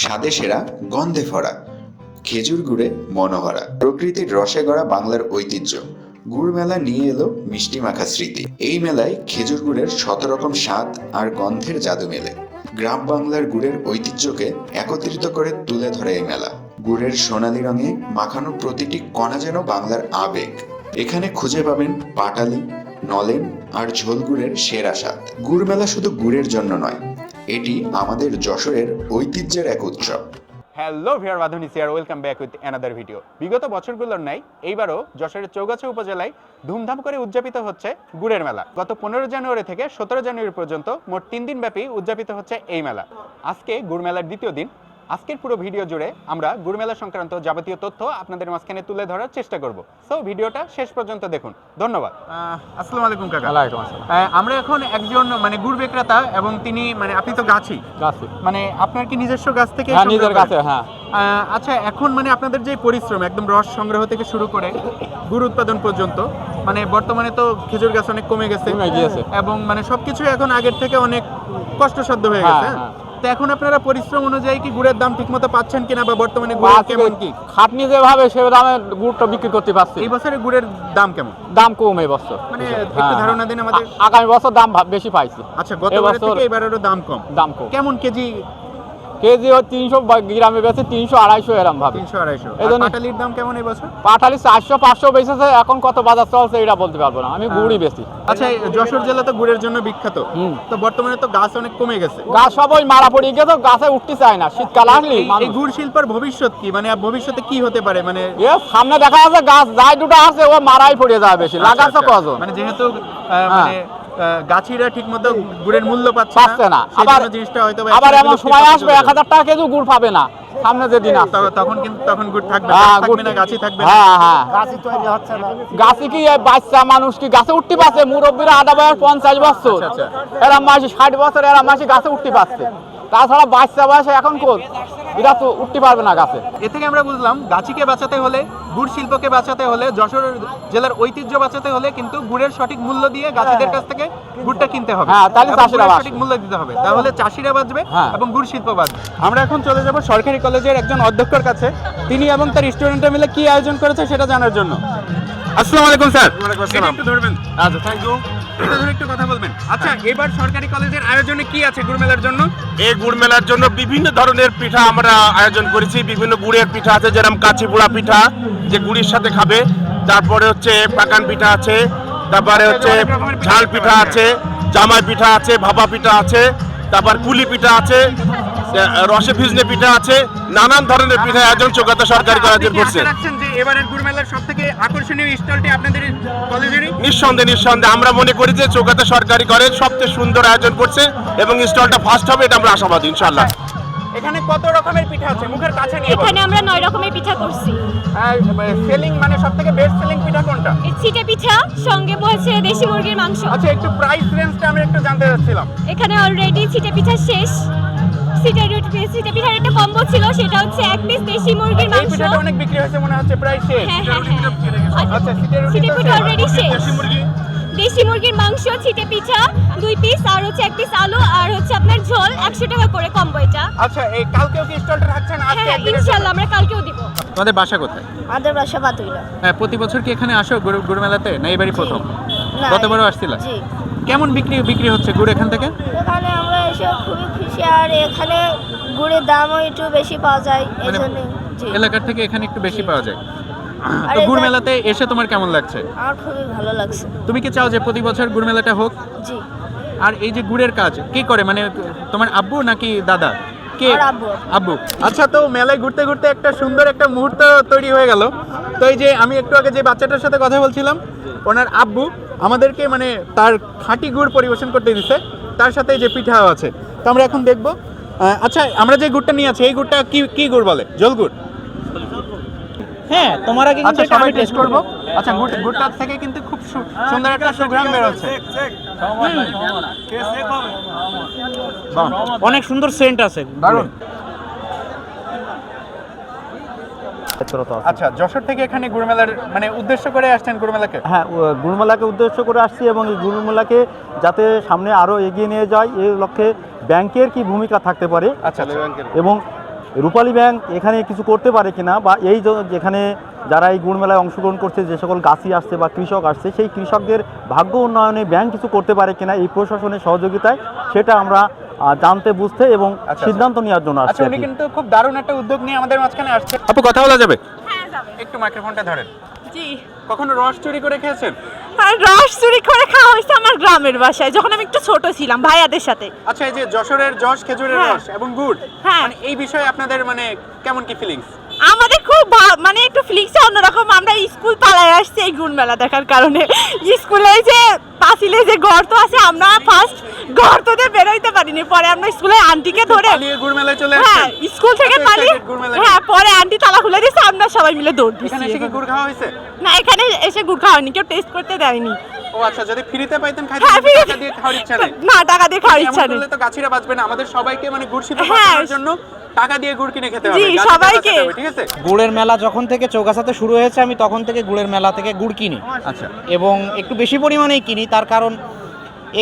স্বাদে সেরা, গন্ধে ভরা, খেজুর গুড়ে মনোহরা। প্রকৃতির রসে গড়া বাংলার ঐতিহ্য। গুড় মেলা নিয়ে এলো মিষ্টি মাখা স্মৃতি। এই মেলায় খেজুর গুড়ের শত রকম স্বাদ আর গন্ধের জাদু মেলে। গ্রাম বাংলার গুড়ের ঐতিহ্যকে একত্রিত করে তুলে ধরে এই মেলা। গুড়ের সোনালি রঙে মাখানো প্রতিটি কণা যেন বাংলার আবেগ। এখানে খুঁজে পাবেন পাটালি, নলেন আর ঝোল গুড়ের সেরা স্বাদ। গুড় মেলা শুধু গুড়ের জন্য নয় এটি আমাদের যশোরের ঐতিহ্যের এক উৎসব। হ্যালো ভিয়ার বাধুনি সিয়ার, welcome back with another video বিগত বছরগুলোর নাই এইবারও যশোরের চৌগাছা উপজেলায় ধুমধাম করে উদযাপিত হচ্ছে গুড়ের মেলা। গত পনেরো জানুয়ারি থেকে সতেরো জানুয়ারি পর্যন্ত মোট তিন দিন ব্যাপী উদযাপিত হচ্ছে এই মেলা। আজকে গুড় মেলার দ্বিতীয় দিন আজকের পুরো ভিডিও জুড়ে আমরা গুড় মেলা সংক্রান্ত যাবতীয় তথ্য আপনাদের মাঝখানে তুলে ধরার চেষ্টা করব। সো ভিডিওটা শেষ পর্যন্ত দেখুন। ধন্যবাদ। আসসালামু আলাইকুম কাকা। ওয়ালাইকুম আসসালাম। আমরা এখন একজন মানে গুড় বিক্রেতা এবং তিনি মানে আপনি তো গাছি গাছে মানে আপনার কি নিজস্ব গাছ থেকে হ্যাঁ নিজের? কাছে হ্যাঁ। আহ, আচ্ছা এখন মানে আপনাদের যে পরিশ্রম একদম রস সংগ্রহ থেকে শুরু করে গুড় উৎপাদন পর্যন্ত মানে বর্তমানে তো খেজুর গাছ অনেক কমে গেছে কমে গিয়েছে। এবং মানে সবকিছু এখন আগের থেকে অনেক কষ্টসাধ্য হয়ে হ্যাঁ, গেছে হ্যাঁ। তো এখন আপনারা পরিশ্রম অনুযায়ী কি গুড়ের দাম ঠিকমতো পাচ্ছেন কিনা বা বর্তমানে গুড় কেমন কি? খাটনি যেভাবে সে দামে গুড়টা বিক্রি করতে পারছি। এই বছরে গুড়ের দাম কেমন? দাম কম এই বছর। মানে হ্যাঁ, একটু হ্যাঁ। ধারণা দিন আমাদের। আগামী বছর দাম বেশি পাইছি। আচ্ছা গত বছর থেকে এবারেরও দাম কম। দাম কম। কেমন কেজি কেজি ওই তিনশো গ্রামে বেছে তিনশো আড়াইশো এরম ভাবে। তিনশো আড়াইশো। পাটালির দাম কেমন এই বছর? পাঠালি চারশো পাঁচশো বেচেছে এখন কত বাজার চলছে এটা বলতে পারব না। আমি গুড়ই বেশি আচ্ছা যশোর জেলা তো গুড়ের জন্য বিখ্যাত। তো বর্তমানে তো গাছ অনেক কমে গেছে। গাছ সবই মারা পড়ে গেছে গাছে উঠতে চায় না শীতকাল আসলি এই- গুড় শিল্পের ভবিষ্যৎ কি? মানে ভবিষ্যতে কি হতে পারে? মানে সামনে দেখা যাচ্ছে গাছ যাই দুটো আছে ও মারাই পড়ে যাবে বেশি লাগাচ্ছে আচ্ছা, কজন? মানে যেহেতু মানে আহ, গাছিরা ঠিকমতো গুড়ের মূল্য পাচ্ছে না। আবার জিনিসটা হয়তো আবার এমন সময় আসবে এক হাজার টাকা কেজি গুড় পাবে না। সামনে যেদিন তখন কিন্তু তখন গুড় থাকবে হ্যাঁ, গাছ থাকবে না গাছি থাকবে। না। হ্যাঁ হ্যাঁ। গাছে কি বাচ্চা মানুষ কি গাছে উঠতে পারছে? মুরব্বীরা আধা বয়স পঞ্চাশ বছর। আচ্ছা, এরা মাসে ষাট বছর এরা মাসে গাছে উঠতে পারছে। তাছাড়া বাচ্চা বয়সে এখন কোন এরা তো উঠতে পারবে না গাছে। এ থেকে আমরা বুঝলাম গাছিকে বাঁচাতে হলে গুড় শিল্পকে বাঁচাতে হলে যশোর জেলার ঐতিহ্য বাঁচাতে হলে কিন্তু গুড়ের সঠিক মূল্য দিয়ে গাছিদের কাছ থেকে গুড়টা কিনতে হবে। হ্যাঁ, তাহলে চাষিরা বাঁচবে। সঠিক মূল্য দিতে হবে। তাহলে চাষিরা বাঁচবে হ্যাঁ। এবং গুড় শিল্প বাঁচবে। আমরা এখন চলে যাব সরকারি কলেজের একজন অধ্যক্ষর কাছে। তিনি এবং তার স্টুডেন্টরা মিলে কি আয়োজন করেছে সেটা জানার জন্য। আসসালামু আলাইকুম স্যার। এটা একটু ধরবেন। আচ্ছা থ্যাংক ইউ এটা ধরে একটু কথা বলবেন। আচ্ছা এবার সরকারি কলেজের আয়োজনে কি আছে গুড় মেলার জন্য? এই গুড় মেলার জন্য বিভিন্ন ধরনের পিঠা আমরা আয়োজন করেছি। বিভিন্ন গুড়ের পিঠা আছে যেরকম কাছি পোড়া পিঠা যে গুড়ির সাথে খাবে। তারপরে হচ্ছে পাকান পিঠা আছে তারপরে হচ্ছে ঝাল পিঠা আছে জামাই পিঠা আছে ভাপা পিঠা আছে তারপর কুলি পিঠা আছে। রসে ভিজনে পিঠা আছে নানান ধরনের পিঠা আয়োজন চোখাতে সরকারি আয়োজন করছে। আশা রাখছেন যে এবারের গুড় মেলার সবথেকে আকর্ষণীয় স্টলটি আপনাদের কলেজেরই? নিঃসন্দেহে নিঃসন্দেহে আমরা মনে করি যে চোখাতে সরকারি কলেজ সবচেয়ে সুন্দর আয়োজন করছে এবং স্টলটা ফার্স্ট হবে এটা আমরা আশাবাদী ইনশাল্লাহ এখানে কত রকমের পিঠা আছে? মুখের কাছে নিয়ে এখানে আমরা নয় রকমের পিঠা করছি। সেলিং মানে সব থেকে বেস্ট সেলিং পিঠা কোনটা? এই পিঠা সঙ্গে বলছে দেশি মুরগির মাংস। আচ্ছা একটু প্রাইস রেঞ্জটা আমরা একটু জানতে চাচ্ছিলাম। এখানে অলরেডি ছিটে পিঠা শেষ। সিটে সিটে পিঠার একটা কম্বো ছিল সেটা হচ্ছে এক পিস দেশি মুরগির এই মাংস। পিঠাটা অনেক বিক্রি হয়েছে মনে হচ্ছে প্রায় শেষ। পিঠা অলরেডি শেষ। দেশি মুরগির মাংস ছিটে পিঠা দুই পিস আর হচ্ছে এক পিস আলু আর হচ্ছে আপনার ঝোল একশো টাকা করে কম্বো এটা। আচ্ছা এই কালকেও কি স্টলটা রাখছেন হ্যাঁ আজকে একদিনের আমরা কালকেও দিব। তোমাদের বাসা কোথায়? আমাদের বাসা বাতুইলা। হ্যাঁ প্রতি বছর কি এখানে আসো গুড় গুড় মেলাতে না এবারই প্রথম? গতবারও আসছিলা? জি। কেমন বিক্রি বিক্রি হচ্ছে গুড় এখান থেকে? এখানে আমরা এসে খুবই খুশি। আর এখানে গুড়ের দামও একটু বেশি পাওয়া যায় এই মানে জন্য এলাকার থেকে এখানে একটু বেশি পাওয়া যায়। তো গুড় মেলাতে এসে তোমার কেমন লাগছে? আমার খুবই ভালো লাগছে। তুমি কি চাও যে প্রতি বছর গুড় মেলাটা হোক? জি। আর এই যে গুড়ের কাজ কে করে? মানে তোমার আব্বু নাকি দাদা? কে? আব্বু। আব্বু। আচ্ছা তো মেলায় ঘুরতে ঘুরতে একটা সুন্দর একটা মুহূর্ত তৈরি হয়ে গেল। তো এই যে আমি একটু আগে যে বাচ্চাটার সাথে কথা বলছিলাম ওনার আব্বু আমাদেরকে মানে তার খাঁটি গুড় পরিবেশন করতে দিছে। তার সাথে যে পিঠাও আছে তো আমরা এখন দেখব। আচ্ছা আমরা যে গুড়টা নিয়ে আছি এই গুড়টা কি কি গুড় বলে? জল গুড়? হ্যাঁ তোমার আগে আচ্ছা সবাই টেস্ট করব। আচ্ছা গুড় গুড়টা থেকে কিন্তু খুব সু- সুন্দর একটা সুঘ্রাণ বের হচ্ছে। অনেক সুন্দর সেন্ট আছে। দারুণ। আচ্ছা যশোর থেকে এখানে গুড়মেলার মানে উদ্দেশ্য করে আসছেন গুড়মেলাকে হ্যাঁ গুরুমেলাকে উদ্দেশ্য করে আসছি এবং এই গুরুমেলাকে যাতে সামনে আরও এগিয়ে নিয়ে যায় এই লক্ষ্যে ব্যাংকের কি ভূমিকা থাকতে পারে? আচ্ছা আচ্ছা। এবং রূপালী ব্যাংক এখানে কিছু করতে পারে কিনা বা এই যেখানে যারা এই গুড় মেলায় অংশগ্রহণ করছে যে সকল গাছি আসছে বা কৃষক আসছে সেই কৃষকদের ভাগ্য উন্নয়নে ব্যাংক কিছু করতে পারে কিনা এই প্রশাসনের সহযোগিতায় সেটা আমরা জানতে বুঝতে এবং আচ্ছা। সিদ্ধান্ত নেওয়ার জন্য আসছে আসছি উনি কিন্তু খুব দারুণ একটা উদ্যোগ নিয়ে আমাদের মাঝখানে আসছে। আপু কথা বলা যাবে? হ্যাঁ যাবে। একটু মাইক্রোফোনটা ধরেন। জি। কখনো রস চুরি করে খেয়েছেন? আর রস চুরি করে খাওয়া হয়েছে আমার গ্রামের বাসায় যখন আমি একটু ছোট ছিলাম ভাইয়াদের সাথে। আচ্ছা এই যে যশোরের যশ খেজুরের হ্যাঁ। রস এবং গুড় হ্যাঁ। মানে এই বিষয়ে আপনাদের মানে কেমন কি ফিলিংস আমাদের খুব মানে একটু ফিলিংস অন্যরকম। আমরা স্কুল পালায় আসছি এই গুণ মেলা দেখার কারণে। স্কুলে যে পাঁচিলে যে গর্ত আছে আমরা ফার্স্ট গর্ত দিয়ে বেরোইতে পারিনি। পরে আমরা স্কুলে আন্টিকে ধরে পালিয়ে চলে হ্যাঁ স্কুল থেকে এত পালিয়ে মেলা হ্যাঁ পরে আন্টি তালা খুলে দিয়েছে আমরা সবাই মিলে দৌড় দিচ্ছি গুড় খাওয়া হয়েছে? না এখানে এসে গুড় খাওয়ানি কেউ টেস্ট করতে দেয়নি। ও আচ্ছা যদি ফ্রিতে পাইতেন খাইতে হ্যাঁ, টাকা দিয়ে খাওয়ার ইচ্ছা নেই। না টাকা দিয়ে খাওয়ার এমন ইচ্ছা নেই। তো গাছিরা বাঁচবে না আমাদের সবাইকে মানে গুড় শিল্প হ্যাঁ। জন্য টাকা দিয়ে গুড় কিনে খেতে হবে সবাইকে। ঠিক আছে? গুড়ের মেলা যখন থেকে চৌগাছাতে শুরু হয়েছে আমি তখন থেকে গুড়ের মেলা থেকে গুড় কিনি। আচ্ছা। এবং একটু বেশি পরিমাণেই কিনি তার কারণ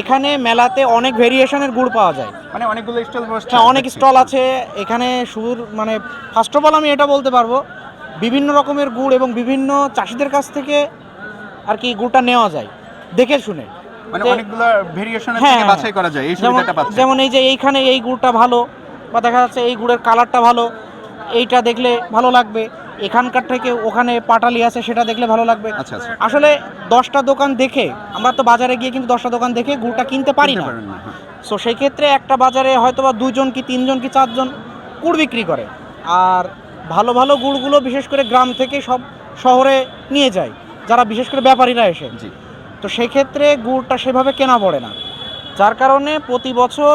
এখানে মেলাতে অনেক ভেরিয়েশনের গুড় পাওয়া যায়। মানে অনেকগুলো স্টল বসছে হ্যাঁ অনেক স্টল আছে এখানে শুরুর মানে ফার্স্ট অফ অল আমি এটা বলতে পারব বিভিন্ন রকমের গুড় এবং বিভিন্ন চাষিদের কাছ থেকে আর কি গুড়টা নেওয়া যায়। দেখে শুনে। মানে অনেকগুলো ভেরিয়েশনের হ্যাঁ, থেকে হ্যাঁ। বাছাই করা যায় এই সুবিধাটা পাচ্ছে যেমন এই যে এইখানে এই গুড়টা ভালো বা দেখা যাচ্ছে এই গুড়ের কালারটা ভালো এইটা দেখলে ভালো লাগবে। এখানকার থেকে ওখানে পাটালি আছে সেটা দেখলে ভালো লাগবে। আচ্ছা আচ্ছা। আসলে দশটা দোকান দেখে আমরা তো বাজারে গিয়ে কিন্তু দশটা দোকান দেখে গুড়টা কিনতে পারি না। সো সেই ক্ষেত্রে একটা বাজারে হয়তো বা দুজন কি তিনজন কি চারজন গুড় বিক্রি করে। আর ভালো ভালো গুড়গুলো বিশেষ করে গ্রাম থেকে সব শহরে নিয়ে যায় যারা বিশেষ করে ব্যাপারীরা এসে। তো সেই ক্ষেত্রে গুড়টা সেভাবে কেনা পড়ে না। যার কারণে প্রতি বছর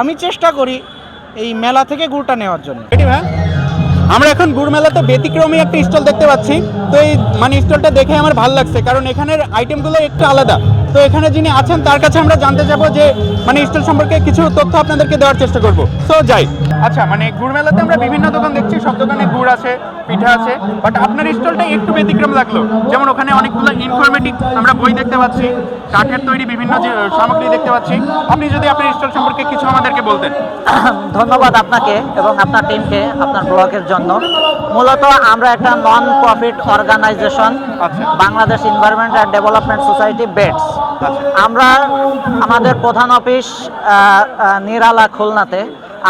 আমি চেষ্টা করি এই মেলা থেকে গুড়টা নেওয়ার জন্য। আমরা এখন গুড় মেলাতে ব্যতিক্রমী একটা স্টল দেখতে পাচ্ছি। তো এই মানে স্টলটা দেখে আমার ভালো লাগছে, কারণ এখানের আইটেমগুলো একটু আলাদা। তো এখানে যিনি আছেন, তার কাছে আমরা জানতে যাব যে মানে স্টল সম্পর্কে কিছু তথ্য আপনাদেরকে দেওয়ার চেষ্টা করব। সো যাই। আচ্ছা মানে গুড় মেলাতে আমরা বিভিন্ন দোকান দেখছি, সব দোকানে গুড় আছে, পিঠা আছে বাট আপনার স্টলটা একটু ব্যতিক্রম লাগল। যেমন ওখানে অনেকগুলো ইনফরমেটিভ আমরা বই দেখতে পাচ্ছি, কাঠের তৈরি বিভিন্ন সামগ্রী দেখতে পাচ্ছি। আপনি যদি আপনার স্টল সম্পর্কে কিছু আমাদেরকে বলতেন। ধন্যবাদ আপনাকে এবং আপনার টিমকে আপনার ব্লগের জন্য। মূলত আমরা একটা নন প্রফিট অর্গানাইজেশন আচ্ছা। Bangladesh environment and development society BEDS আচ্ছা। আমরা আমাদের প্রধান অফিস নিরালা খুলনাতে।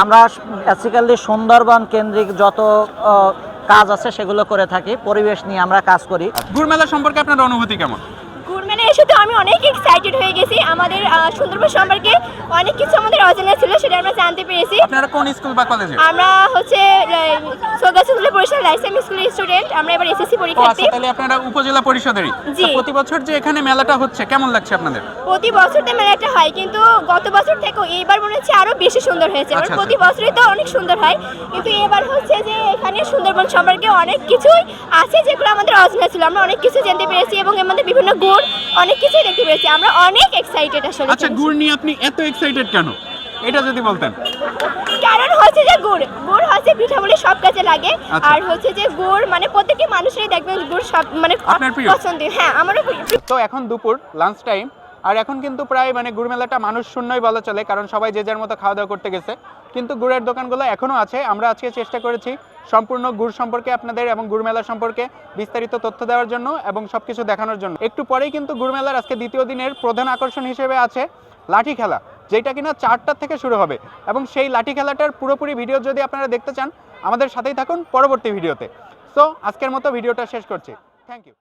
আমরা বেসিক্যালি সুন্দরবন কেন্দ্রিক যত কাজ আছে সেগুলো করে থাকি পরিবেশ নিয়ে আমরা কাজ করি। গুড় মেলা সম্পর্কে আপনার অনুভূতি কেমন? মেলা এসে তো আমি অনেক এক্সাইটেড হয়ে গেছি। আমাদের সুন্দরবন সম্পর্কে অনেক কিছু আমাদের অজানা ছিল সেটা আমরা জানতে পেরেছি। আপনারা কোন স্কুল বা কলেজে? আমরা হচ্ছে সোগাসুলে পরিষদ লাইসেন্স স্কুলের স্টুডেন্ট আমরা এবার এসএসসি ও পরীক্ষার্থী আচ্ছা তাহলে আপনারা উপজেলা পরিষদেরই। জি। প্রতি বছর যে এখানে মেলাটা হচ্ছে কেমন লাগছে আপনাদের? প্রতি বছর তো মেলাটা হয় কিন্তু গত বছর থেকে এইবার মনে হচ্ছে আরও বেশি সুন্দর হয়েছে। এবার আচ্ছা, প্রতি বছরই তো অনেক সুন্দর হয়। কিন্তু এবার হচ্ছে যে এখানে সুন্দরবন সম্পর্কে অনেক কিছুই আছে যেগুলো আমাদের অজানা ছিল। আমরা অনেক কিছু জানতে পেরেছি এবং মধ্যে বিভিন্ন গুড় অনেক কিছুই দেখতে পেরেছি। আমরা অনেক এক্সাইটেড আসলে আচ্ছা গুড় নিয়ে আপনি এত এক্সাইটেড কেন? এটা যদি বলতেন। কারণ হচ্ছে যে গুড় গুড় হচ্ছে পিঠা বলে সব কাজে লাগে। আচ্ছা। আর হচ্ছে যে গুড় মানে প্রত্যেকটি মানুষেরই দেখবেন গুড় সব মানে? পছন্দের। হ্যাঁ আমারও তো এখন দুপুর লাঞ্চ টাইম আর এখন কিন্তু প্রায় মানে গুড় মেলাটা মানুষ শূন্যই বলা চলে কারণ সবাই যে যার মতো খাওয়া দাওয়া করতে গেছে। কিন্তু গুড়ের দোকানগুলো এখনও আছে। আমরা আজকে চেষ্টা করেছি সম্পূর্ণ গুড় সম্পর্কে আপনাদের এবং গুড় মেলা সম্পর্কে বিস্তারিত তথ্য দেওয়ার জন্য এবং সব কিছু দেখানোর জন্য। একটু পরেই কিন্তু গুড় মেলার আজকে দ্বিতীয় দিনের প্রধান আকর্ষণ হিসেবে আছে লাঠি খেলা, যেটা কিনা চারটার থেকে শুরু হবে। এবং সেই লাঠি খেলাটার পুরোপুরি ভিডিও যদি আপনারা দেখতে চান, আমাদের সাথেই থাকুন পরবর্তী ভিডিওতে। সো আজকের মতো ভিডিওটা শেষ করছি। Thank you